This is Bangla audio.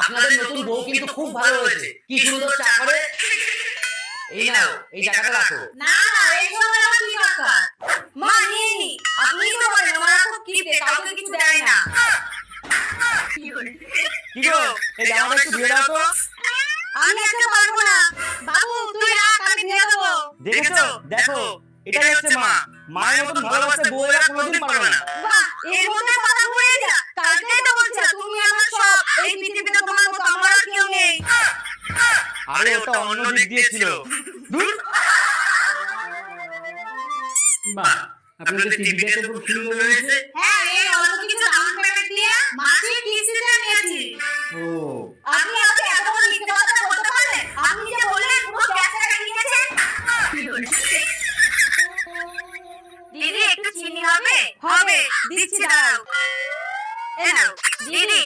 আপনাদের নতুন বউ কিন্তু খুব ভালো হয়েছে। কি সুন্দর চা করে এই নাও এই টাকাটা রাখো। না না আমার কি মা নিয়ে নি। আপনি তো বলেন আমার খুব কিপটে কাউকে কিছু দেয় না। কি গো এই জামাটা একটু ধুয়ে দাও তো আমি আজকে পারব না। বাবু তুই রাখ আমি ধুয়ে দেবো। দেখেছ? দেখো এটাই হচ্ছে মা। মায়ের মতন ভালোবাসতে বউয়েরা কোনোদিন পারবে না। বাহ এর মধ্যে কথা আরে ওটা অন্য দিক দিয়ে ছিল। দূর। বাহ আপনাদের খুব সুন্দর হ্যাঁ এই অল্প কিছু দাম দিয়ে নিয়েছি। ও। আপনি এত বড় লিখতে কথা বলতে পারলেন? আপনি যে বললেন পুরো ক্যাশ টাকা নিয়েছেন দিদি একটু চিনি হবে? হবে দিচ্ছি দাও দিদি।